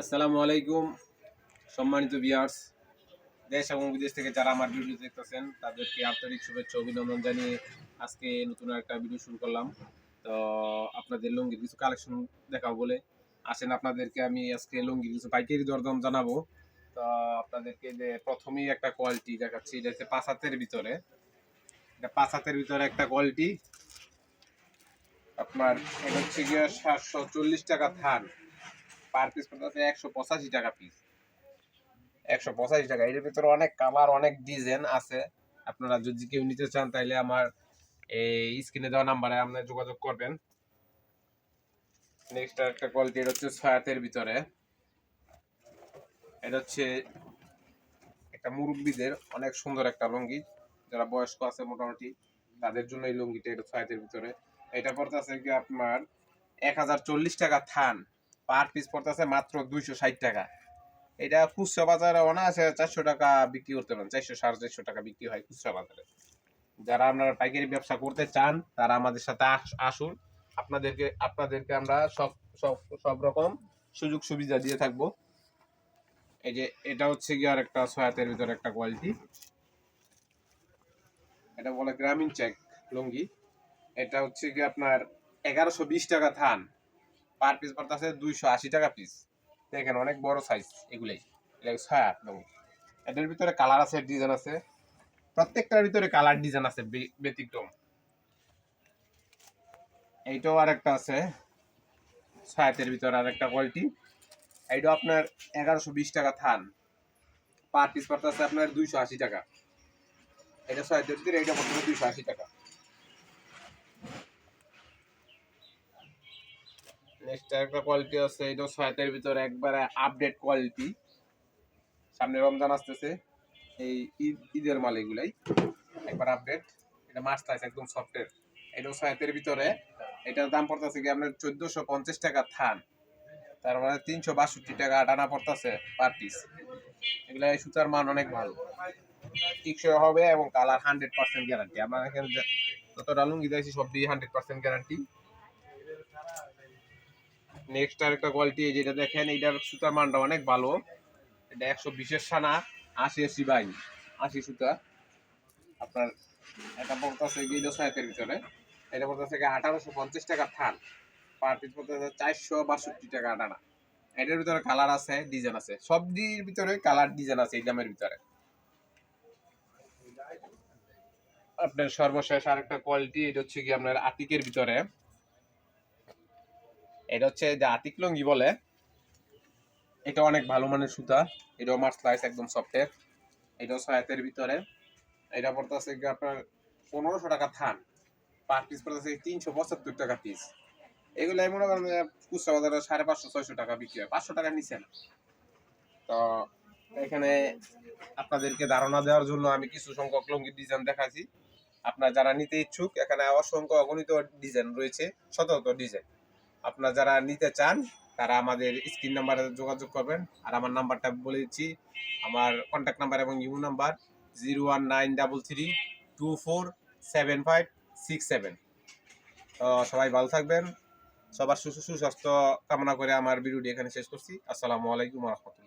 আসসালামু আলাইকুম, সম্মানিত ভিউয়ার্স দেশ এবং বিদেশ থেকে যারা আমার ভিডিও দেখতেছেন, তাদেরকে আন্তরিক শুভেচ্ছা অভিনন্দন জানিয়ে আজকে নতুন একটা ভিডিও শুরু করলাম। তো আপনাদের লুঙ্গির কিছু কালেকশন দেখাবো বলে। আসেন আপনাদেরকে আমি আজকে লুঙ্গির কিছু পাইকারি দরদাম জানাব। তো আপনাদেরকে যে প্রথমেই একটা কোয়ালিটি দেখাচ্ছি, এটা হচ্ছে পাঁচ হাতের ভিতরে। এটা পাঁচ হাতের ভিতরে একটা কোয়ালিটি আপনার, এটা হচ্ছে গিয়ে সাতশো চল্লিশ টাকা থান। পার পিস পড়তেছে একশো পঁচাশি টাকা পিস একশো পঁচাশি টাকা। এর ভিতরে অনেক কালার অনেক ডিজাইন আছে। আপনারা যদি কেউ নিতে চান তাহলে আমার এই স্ক্রিনে দেওয়া নাম্বারে আপনি যোগাযোগ করবেন। নেক্সট একটা কোয়ালিটি এটা হচ্ছে ছয়াতের ভিতরে। এটা হচ্ছে একটা মুরব্বীদের অনেক সুন্দর একটা লুঙ্গি। যারা বয়স্ক আছে মোটামুটি, তাদের জন্য এই লুঙ্গিটা এটা ছয়াতের ভিতরে। এটা পড়তেছে কি আপনার এক হাজার চল্লিশ টাকা থান। পার পিস পড়তেছে মাত্র দুইশো ষাট টাকা। এটা খুচরা বাজারে অনায়াসে চারশো টাকা বিক্রি করতে পারেন। চারশো সাড়ে চারশো টাকা বিক্রি হয় খুচরা বাজারে। যারা আপনারা পাইকারি ব্যবসা করতে চান, তারা আমাদের সাথে আসুন। আপনাদেরকে আপনাদেরকে আমরা সব সব সব রকম সুযোগ সুবিধা দিয়ে থাকব। এই যে, এটা হচ্ছে কি আর একটা সয়াতের ভিতরে একটা কোয়ালিটি এটা বলে গ্রামীণ চেক লুঙ্গি। এটা হচ্ছে কি আপনার এগারোশো বিশ টাকা থান। পার পিস পড়তেছে দুইশো আশি টাকা পিস দেখেন অনেক বড় সাইজ এগুলাই। ছয় আট লং এটার ভিতরে কালার আছে ডিজাইন আছে। প্রত্যেকটার ভিতরে কালার ডিজাইন আছে ব্যতিক্রম। এইটাও আর একটা আছে ছয়াতের ভিতরে আর একটা কোয়ালিটি এইটাও আপনার এগারোশো বিশ টাকা থান। পার পিস পড়তেছে আপনার দুইশো আশি টাকা। এটা ছয়াতের ভিতরে, এইটা পড়তেছে দুইশো আশি টাকা। নেক্সট একটা কোয়ালিটি আছে এটা ছয়াতের ভিতরে একবারে আপডেট কোয়ালিটি সামনে রমজান আসতেছে, এই ঈদ, ঈদের মাল এগুলাই, একবার আপডেট এটা মাছ আছে একদম সফটের এটাও ছয়াতের ভিতরে। এটার দাম পড়তেছে কি আপনার চোদ্দশো পঞ্চাশ টাকা থান। তার মানে তিনশো বাষট্টি টাকা আটানা পড়তেছে পার পিস এগুলা এই সুতার মান অনেক ভালো। টিকসই হবে এবং কালার হান্ড্রেড পার্সেন্ট গ্যারান্টি আমরা এখানে যে- যতটা লুঙ্গি দিয়েছি সব দিয়ে হান্ড্রেড পার্সেন্ট গ্যারান্টি নেক্সট আর একটা কোয়ালিটি যেটা দেখেন এটার সুতার মানটা অনেক ভালো। এটা একশো বিশের সানা আশি আশি বাই আশি সুতা। আপনার এটা পড়তেছে সাহেবের ভিতরে। এটা পড়তেছে গিয়ে আঠারোশো পঞ্চাশ টাকা থান। পার পিস পড়তেছে চারশো বাষট্টি টাকা আটানা। এটার ভিতরে কালার আছে ডিজাইন আছে। সব দির ভিতরে কালার ডিজাইন আছে, এই দামের ভিতরে। আপনার সর্বশেষ আরেকটা কোয়ালিটি এটা হচ্ছে কি আপনার আতিকের ভিতরে। এটা হচ্ছে যে আতিক লঙ্গি বলে। এটা অনেক ভালো মানের সুতা। এটাও আমার লাইস একদম সফটের এটাও ছয়াতের ভিতরে। এটা পড়তেছে আপনার পনেরোশো টাকা থান। পার পিস পড়তেছে তিনশো পঁচাত্তর টাকা পিস এগুলো আমি মনে করেন খুচরা বাজারে সাড়ে পাঁচশো, ছয়শো টাকা বিক্রি হয়। পাঁচশো টাকা নিচে না। তো এখানে আপনাদেরকে ধারণা দেওয়ার জন্য আমি কিছু সংখ্যক লঙ্গির ডিজাইন দেখাচ্ছি আপনার যারা নিতে ইচ্ছুক, এখানে অসংখ্য অগণিত ডিজাইন রয়েছে শত শত ডিজাইন আপনারা যারা নিতে চান, তারা আমাদের স্ক্রিন নাম্বারে যোগাযোগ করবেন। আর আমার নাম্বারটা বলে দিচ্ছি, আমার কন্ট্যাক্ট নাম্বার এবং you number zero one nine double three two four seven five six seven তো সবাই ভালো থাকবেন, সবার সুস্বাস্থ্য কামনা করে আমার ভিডিওটি এখানে শেষ করছি। আসসালামু আলাইকুম রহমতুল্লাহ।